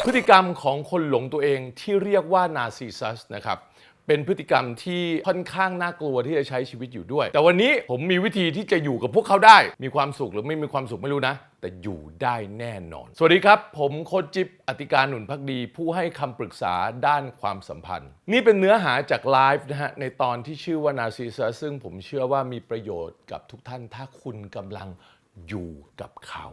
พฤติกรรมของคนหลงตัวเองที่เรียกว่านาซิสซัสนะครับเป็นพฤติกรรมที่ค่อนข้างน่ากลัวที่จะใช้ชีวิตอยู่ด้วย แต่วันนี้ผมมีวิธีที่จะอยู่กับพวกเขาได้ มีความสุขหรือไม่มีความสุขไม่รู้นะ แต่อยู่ได้แน่นอน สวัสดีครับ ผมโคจิบอธิการหนุนพักดี ผู้ให้คำปรึกษาด้านความสัมพันธ์ นี่เป็นเนื้อหาจากไลฟ์นะฮะ ในตอนที่ชื่อว่านาซิสซัสซึ่งผมเชื่อว่ามีประโยชน์กับทุกท่านถ้าคุณกำลังอยู่กับเขา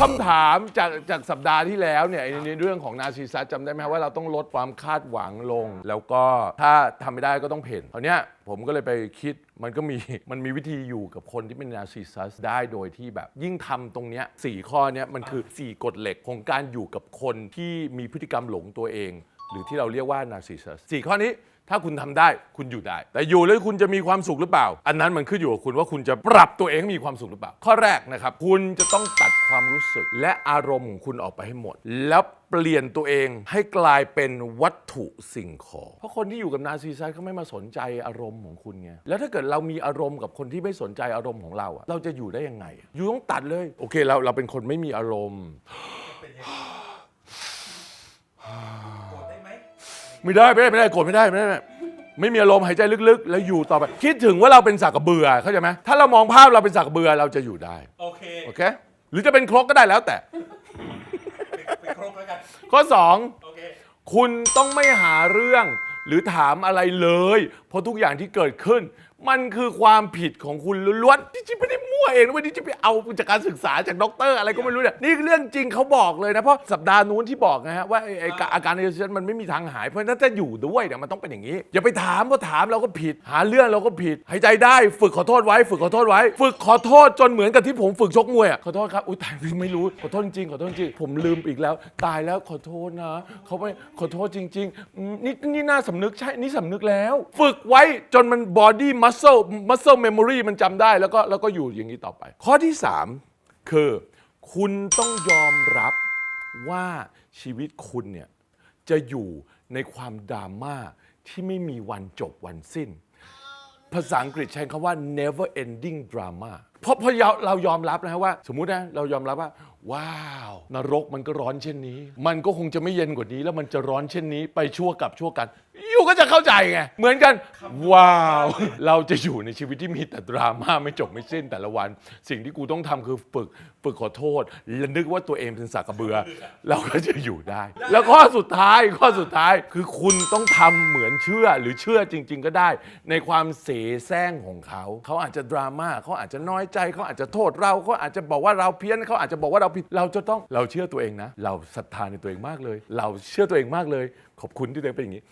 คำถามจากจากสัปดาห์ที่แล้วเนี่ยในเรื่องของนาซีซัสจำได้ไหมว่าเราต้องลดความคาดหวังลง แล้วก็ถ้าทำไม่ได้ก็ต้องเพ่นคราวเนี้ยผมก็เลยไปคิดมันก็มี มันมีวิธีอยู่กับคนที่เป็นนาซีซัสได้โดยที่แบบ ยิ่งทำตรงเนี้ยสี่ข้อเนี้ยมันคือ 4 กฎเหล็กของการอยู่กับคนที่มีพฤติกรรมหลงตัวเอง หรือที่เราเรียกว่านาซีซัสสี่ข้อนี้ถ้าคุณทำได้คุณอยู่ได้ แต่อยู่แล้วคุณจะมีความสุขหรือเปล่า อันนั้นมันขึ้นอยู่กับคุณว่าคุณจะปรับตัวเองให้มีความสุขหรือเปล่า ข้อแรกนะครับ คุณจะต้องตัดความรู้สึก และอารมณ์ของคุณออกไปให้หมด แล้วเปลี่ยนตัวเองให้กลายเป็นวัตถุสิ่งของ เพราะคนที่อยู่กับนาซีไซส์เขาไม่มาสนใจอารมณ์ของคุณไงแล้วถ้าเกิดเรามีอารมณ์กับคนที่ไม่สนใจอารมณ์ของเราอะเราจะอยู่ได้ยังไง อยู่ต้องตัดเลย โอเคเราเราเป็นคนไม่มีอารมณ์ ไม่ได้ไม่ได้ไม่ได้โกรธไม่ได้ไม่ได้ไม่ได้ไม่มีอารมณ์หายใจลึกๆ แล้วอยู่ต่อไป คิดถึงว่าเราเป็นสักกระเบือเข้าใจไหมถ้าเรามองภาพเราเป็นสักกระเบือเราจะอยู่ได้โอเคโอเค หรือจะเป็นครกก็ได้แล้วแต่ ไปครบแล้วกันข้อโอเค2คุณต้องไม่หาเรื่อง หรือถามอะไรเลย เพราะทุกอย่างที่เกิดขึ้น มันคือความผิดของคุณล้วนๆที่จิ๊บไม่ได้มั่ วเองนะเว้ยที่จิ๊บไปเอาจากการศึกษาจากด็อกเตอร์อะไรก็ไม่รู้เนี่ยนี่เรื่องจริงเขาบอกเลยนะเพราะสัปดาห์นู้นที่บอกนะฮะว่าไอ้ไอ้อาการในเซนมันไม่มีทางหายเพราะฉะนั้นถ้าอยู่ด้วยเนี่ยมันต้องเป็นอย่างนี้ อย่าไปถามเพราะถามเราก็ผิด หาเรื่องเราก็ผิดหายใจได้ฝึกขอโทษไว้ ฝึกขอโทษไว้ ฝึกขอโทษจนเหมือนกับที่ผมฝึกชกมวยอะขอโทษครับอุ้ยตายไม่รู้ขอโทษจริงขอโทษจริงผมลืมอีกแล้ว ตายแล้วขอโทษนะเขาไม่ขอโทษจริงๆอืมนี่นี่น่าสำนึกใช่นี่สำนึกแล้ว ฝึกไว้จนมัน body muscle muscle memory มันจำได้แล้วก็แล้วก็อยู่อย่างนี้ต่อไป ข้อที่ 3 คือ คุณต้องยอมรับว่าชีวิตคุณเนี่ยจะอยู่ในความดราม่าที่ไม่มีวันจบวันสิ้น ภาษาอังกฤษใช้คำว่า never ending drama เพราะพราะเรายอมรับนะฮะว่า สมมุตินะเรายอมรับว่า ว้าว นรกมันก็ร้อนเช่นนี้ มันก็คงจะไม่เย็นกว่านี้ แล้วมันจะร้อนเช่นนี้ ไปชั่วกับชั่วกันย ก็จะเข้าใจไง เหมือนกัน ว้าว เราจะอยู่ในชีวิตที่มีแต่ดราม่าไม่จบไม่สิ้นแต่ละวัน สิ่งที่กูต้องทำคือฝึกฝึกขอโทษ และนึกว่าตัวเองเป็นสักกระเบือ เราก็จะอยู่ได้ แล้วข้อสุดท้ายข้อสุดท้ายคือคุณต้องทำเหมือนเชื่อหรือเชื่อจริง ๆ ก็ได้ ในความเสแสร้งของเขา เขาอาจจะดราม่าเขาอาจจะน้อยใจเขาอาจจะโทษเราเขาอาจจะบอกว่าเราเพี้ยนเขาอาจจะบอกว่าเราผิดเราจะต้องเราเชื่อตัวเองนะ เราศรัทธาในตัวเองมากเลย เราเชื่อตัวเองมากเลย ขอบคุณที่ตัวเองเป็นอย่างนี้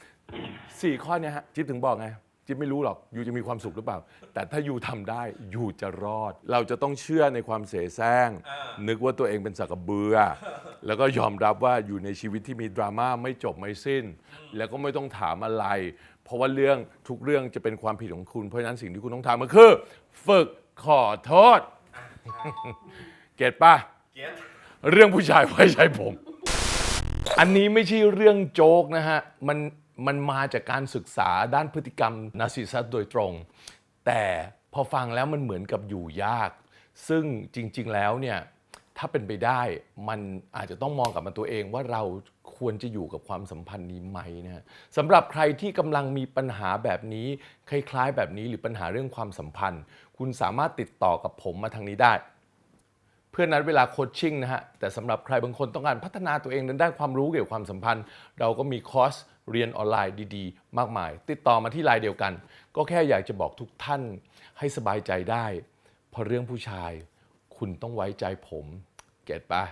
สี่ข้อเนี้ยฮะจิ๊บถึงบอกไงจิ๊บไม่รู้หรอกยูจะมีความสุขหรือเปล่า แต่ถ้ายูทำได้ยูจะรอด เราจะต้องเชื่อในความเสแสร้งอ่านึกว่าตัวเองเป็นสักกระเบือ แล้วก็ยอมรับว่าอยู่ในชีวิตที่มีดราม่าไม่จบไม่สิ้น แล้วก็ไม่ต้องถามอะไร เพราะว่าเรื่องทุกเรื่องจะเป็นความผิดของคุณเพราะฉะนั้นสิ่งที่คุณต้องทำก็คือ ฝึกขอโทษ เก็ตป่ะ เกียรติเรื่องผู้ชายไว้ใจผม อันนี้ไม่ใช่เรื่องโจ๊กนะฮะ มัน มันมาจากการศึกษาด้านพฤติกรรมนาซิซัสโดยตรง แต่พอฟังแล้วมันเหมือนกับอยู่ยาก ซึ่งจริง ๆ แล้วเนี่ยถ้าเป็นไปได้มันอาจจะต้องมองกลับมาตัวเองว่าเราควรจะอยู่กับความสัมพันธ์นี้ไหมนะฮะสำหรับใครที่กำลังมีปัญหาแบบนี้คล้ายๆ แบบนี้หรือปัญหาเรื่องความสัมพันธ์ คุณสามารถติดต่อกับผมมาทางนี้ได้ เพื่อนัดเวลาโคชชิ่งนะฮะแต่สำหรับใครบางคนต้องการพัฒนาตัวเองในด้านความรู้เกี่ยวกับความสัมพันธ์ เราก็มีคอร์ส เรียนออนไลน์ดีๆ มากมาย ติดต่อมาที่ไลน์เดียวกัน ก็แค่อยากจะบอกทุกท่านให้สบายใจได้ เพราะเรื่องผู้ชาย คุณต้องไว้ใจผม เก็ตปะ